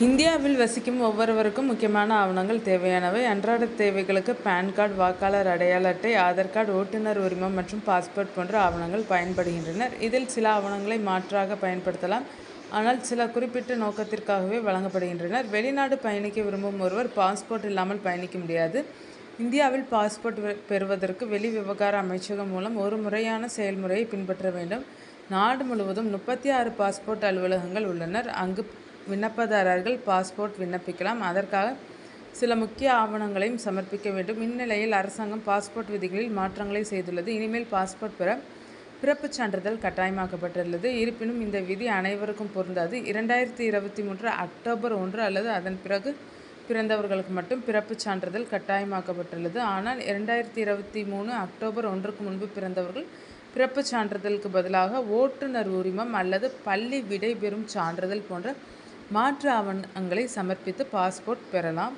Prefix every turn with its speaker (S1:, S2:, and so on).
S1: இந்தியாவில் வசிக்கும் ஒவ்வொருவருக்கும் முக்கியமான ஆவணங்கள் தேவையானவை. அன்றாட தேவைகளுக்கு பான் கார்டு வாக்காளர் அடையாள அட்டை ஆதார் கார்டு ஓட்டுநர் உரிமம் மற்றும் பாஸ்போர்ட் போன்ற ஆவணங்கள் பயன்படுகின்றனர். இதில் சில ஆவணங்களை மாற்றாக பயன்படுத்தலாம். ஆனால் சில குறிப்பிட்ட நோக்கத்திற்காகவே வழங்கப்படுகின்றனர். வெளிநாடு பயணிக்க விரும்பும் ஒருவர் பாஸ்போர்ட் இல்லாமல் பயணிக்க முடியாது. இந்தியாவில் பாஸ்போர்ட் வெ- பெறுவதற்கு வெளி விவகார அமைச்சகம் மூலம் ஒரு முறையான செயல்முறையை பின்பற்ற வேண்டும். நாடு முழுவதும் முப்பத்தி ஆறு பாஸ்போர்ட் அலுவலகங்கள் உள்ளனர் அங்கு விண்ணப்பதாரர்கள் பாஸ்போர்ட் விண்ணப்பிக்கலாம். அதற்காக சில முக்கிய ஆவணங்களையும் சமர்ப்பிக்க வேண்டும். இந்நிலையில் அரசாங்கம் பாஸ்போர்ட் விதிகளில் மாற்றங்களை செய்துள்ளது. இனிமேல் பாஸ்போர்ட் பெற பிறப்புச் சான்றிதழ் கட்டாயமாக்கப்பட்டுள்ளது. இருப்பினும் இந்த விதி அனைவருக்கும் பொருந்தாது. இரண்டாயிரத்தி இருபத்தி மூன்று அக்டோபர் ஒன்று அல்லது அதன் பிறகு பிறந்தவர்களுக்கு மட்டும் பிறப்புச் சான்றிதழ் கட்டாயமாக்கப்பட்டுள்ளது. ஆனால் இரண்டாயிரத்தி இருபத்தி மூணு அக்டோபர் ஒன்றுக்கு முன்பு பிறந்தவர்கள் பிறப்புச் சான்றிதழுக்கு பதிலாக ஓட்டுநர் உரிமம் அல்லது பள்ளி விடைபெறும் சான்றிதழ் போன்ற மாற்று ஆவணங்களை சமர்ப்பித்து பாஸ்போர்ட் பெறலாம்.